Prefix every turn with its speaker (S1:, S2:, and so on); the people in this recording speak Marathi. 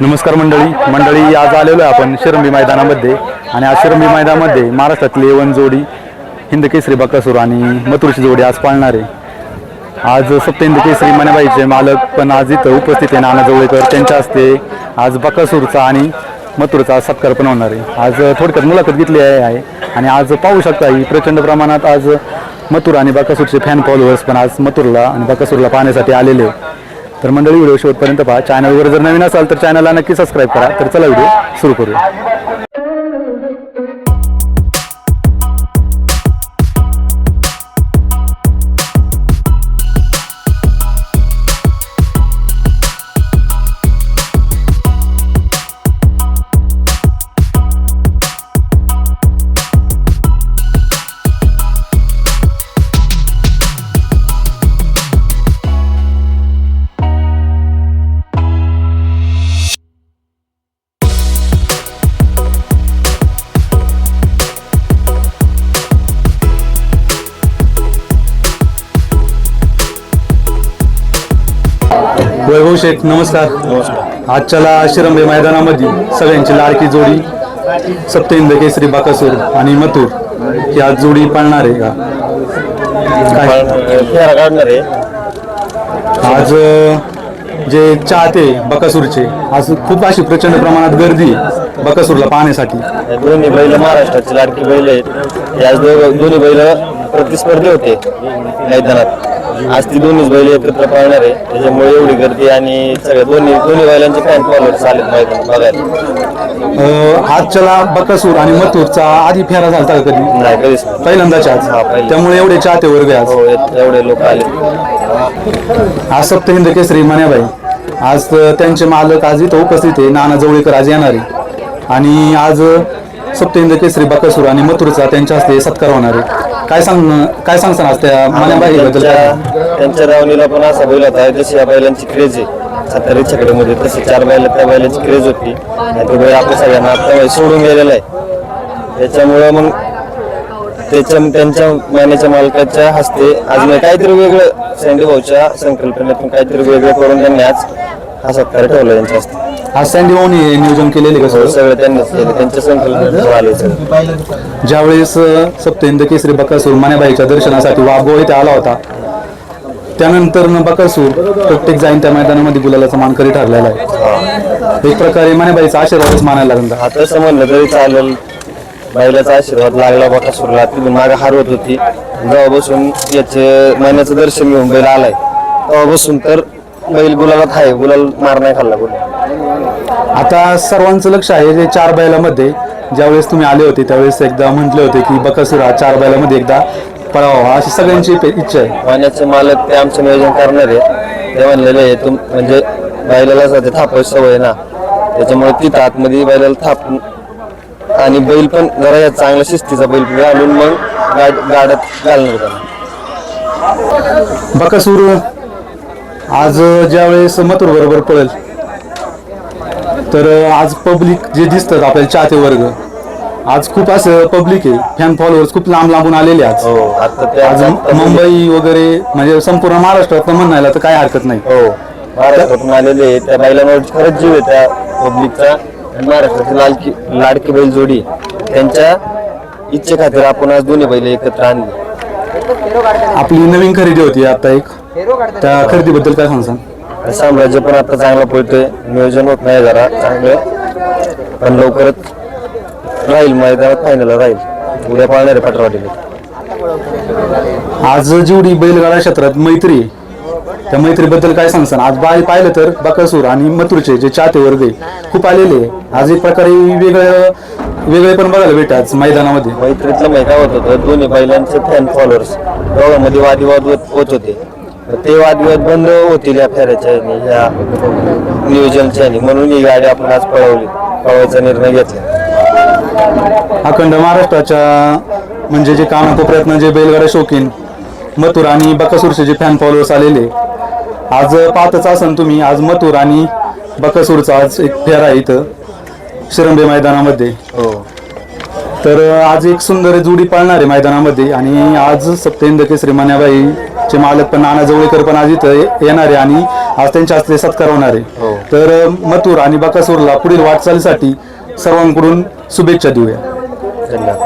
S1: नमस्कार मंडळी. मंडळी आज आलेलो आहे आपण शिरंबी मैदानामध्ये आणि आज शिरंबी मैदानामध्ये महाराष्ट्रातली वन जोडी हिंद केसरी बकासूर आणि मथुरची जोडी आज पाळणार आहे. आज सप्त हिंद केसरी मनाबाईचे मालक पण आज इथं उपस्थित आहे नाना जवळेकर त्यांच्या हस्ते आज बकासूरचा आणि मथुरचा सत्कार पण होणार आहे. आज थोडक्यात मुलाखत घेतली आहे आहे आणि आज पाहू शकता ही प्रचंड प्रमाणात आज मथुर आणि बकासूरचे फॅन फॉलोअर्स पण आज मथुरला आणि बकासूरला पाहण्यासाठी आलेले आहे. तर मंडळी व्हिडिओ शेवटपर्यंत पहा. चॅनलवर जर नवीन असाल तर चॅनलला नक्की सबस्क्राईब करा. तर चला व्हिडिओ सुरू करूया. शेठ नमस्कार. आज आजच्याला शिरंबे मैदानामध्ये सगळ्यांची लाडकी जोडी. सप्तहिंद केसरी बाकासूर आणि मथुर ही आज जोडी पाळणार आहे का? काय? आज जे चाहते बकासूरचे आज खूप अशी प्रचंड प्रमाणात गर्दी आहे बकासूरला पाहण्यासाठी.
S2: दोन्ही बैल महाराष्ट्राची लाडकी बैल आहेत. हे दोन्ही बैल प्रतिस्पर्धी होते मैदानात. आज ती दोन्हीच बैल एकत्र पाळणार आहे. त्याच्यामुळे एवढी गर्दी आणि सगळ्या दोन्ही दोन्ही बैलांचे फॅन फॉलोअर्स आलेत मैदान बघायला.
S1: अ, आजच्याला बकासूर आणि मथुरचा आधी फेरा झाला का कधी?
S2: नाही कधीच नाही.
S1: पहिल्यांदाच आज.
S2: पहिल्यांदा.
S1: त्यामुळे एवढे चाहते वर्ग आहे आज.
S2: हो एत- एवढे लोक आले
S1: आज सप्तहिंद केसरी मण्याबाई आज अ, त्यांचे मालक आज इथं उपस्थित आहे. नाना जवळकर आज येणार आहे. आणि आज अ, सप्तहिंद केसरी बकासूर आणि मथुरचा त्यांच्या हस्ते सत्कार होणार आहे. काय सांग काय सांगसान आज त्या मण्याबाई बद्दल
S2: त्यांच्या दावणीला पण असा बैल होता जशी या बैलांची क्रेज आहे. सातारी छकड्यामध्ये तसे चार बैल त्या बैलाची क्रेज होती. आणि तो बैल आपल्या सगळ्यांना आता सोडून गेलेला आहे. त्याच्यामुळं मग त्याच्या त्यांच्या मान्याच्या मालकाच्या हस्ते आज काहीतरी वेगळं सँडी भाऊच्या संकल्पनेतून काहीतरी वेगळं करून त्यांनी आज हा सत्कार ठेवला त्यांच्या हस्ते.
S1: आज सँडी हे नियोजन केलेले का सगळं?
S2: सगळं त्यांनीच केलं. त्यांच्या संकल्पनेतून आले सगळं
S1: ज्यावेळेस अ, सप्तहिंद केसरी बकासूर मण्याबाईच्या दर्शनासाठी वाघो इथे आला होता त्यानंतर न बकासूर प्रत्येक जाईन त्या मैदानामध्ये गुलालाचा मानकरी ठरलेला आहे. एक प्रकारे मण्याबाईचा आशीर्वादच मानायला लागला.
S2: हा तसं म्हणलं तरी चालेल. बैलाचा आशीर्वाद लागला बकासूरला. तिथून मागे हारवत होती. जेव्हा बसून याचे महिन्याचं दर्शन घेऊन बैल आलाय. तेव्हा बसून तर बैल गुलालात आहे. गुलाल मार नाही खाल्ला गुलाल
S1: आता सर्वांचं लक्ष आहे जे चार बैलामध्ये ज्यावेळेस तुम्ही आले होते त्यावेळेस एकदा म्हटले होते की बकासूर हा चार बैलामध्ये एकदा पळावा अशी सगळ्यांची पे- इच्छा आहे.
S2: महिन्याचे मालक ते आमचं नियोजन करणार आहे. ते म्हणलेले आहे तुम म्हणजे बैलाला सध्या थापायची सवय आहे ना. त्याच्यामुळे तिथं आतमध्ये बैलाला थाप आणि बैल पण जरा या चांगला शिस्तीचा बैल घालून मग गाड गाड्यात घालणार त्याला.
S1: बकासूर आज ज्यावेळेस मथुर बरोबर पळेल तर आज पब्लिक जे दिसतात आपल्याला चाहते वर्ग आज खूप असं पब्लिक आहे. फॅन फॉलोअर्स खूप लांब लांबून आलेले आज
S2: हो आता ते
S1: आज मुंबई वगैरे म्हणजे संपूर्ण महाराष्ट्रात म्हणायला तर काय हरकत नाही.
S2: हो महाराष्ट्रातून आलेले आहे. त्या बैलांवर खरंच जीव आहे त्या पब्लिकचा आणि महाराष्ट्राची लालकी लाडकी बैल जोडी त्यांच्या इच्छे खातीर आपण आज दोन्ही बैल एकत्र आणली.
S1: आपली नवीन खरेदी होती आता एक. त्या खरेदीबद्दल काय सांगसान?
S2: साम्राज्य पण आता चांगला पळतोय. नियोजन होत नाही जरा चांगलं. पण लवकरच राहील मैदानात फायनल राहील. उद्या पाळणार पटवाडीला
S1: आज जेवढी बैलगाडा क्षेत्रात मैत्री त्या मैत्रीबद्दल काय सांगसान? आज बाय पाहिलं तर बकासूर आणि मथुरचे जे चाहते वर्ग खूप आलेले आज एक प्रकारे वेगळं वेगळे पण बघायला भेटतात आज मैदानामध्ये.
S2: मैत्रीतलं काय होत होतं दोन्ही बैलांचे फॅन फॉलोअर्स दोघांमध्ये वादविवाद होत होत. ते वादविवाद बंद होतील या फेऱ्याच्या ह्यानी, या नियोजनच्या ह्यानी. म्हणून ही गाडी आपण आज पळवली. पळवायचा निर्णय घेतला.
S1: अखंड महाराष्ट्राच्या म्हणजे जे कानाकोपऱ्यातनं जे बैलगाडा शौकीन मथुर आणि बकासूरचे जे फॅन फॉलोअर्स आलेले आज पाहतच असन तुम्ही आज मथुर आणि बकासूरचा आज एक फेरा आहे इथं शिरंबे मैदानामध्ये.
S2: हो.
S1: तर आज एक सुंदर जोडी पाळणार आहे मैदानामध्ये आणि आज सप्तेंद्र केसरी चे मालक पण नाना जवळेकर पण आज इथं येणारे आणि आज त्यांच्या हस्ते सत्कार होणार आहे.
S2: हो.
S1: तर मथुर आणि बकासूरला पुढील वाटचालीसाठी सर्वांकडून शुभेच्छा देऊया.
S2: धन्यवाद.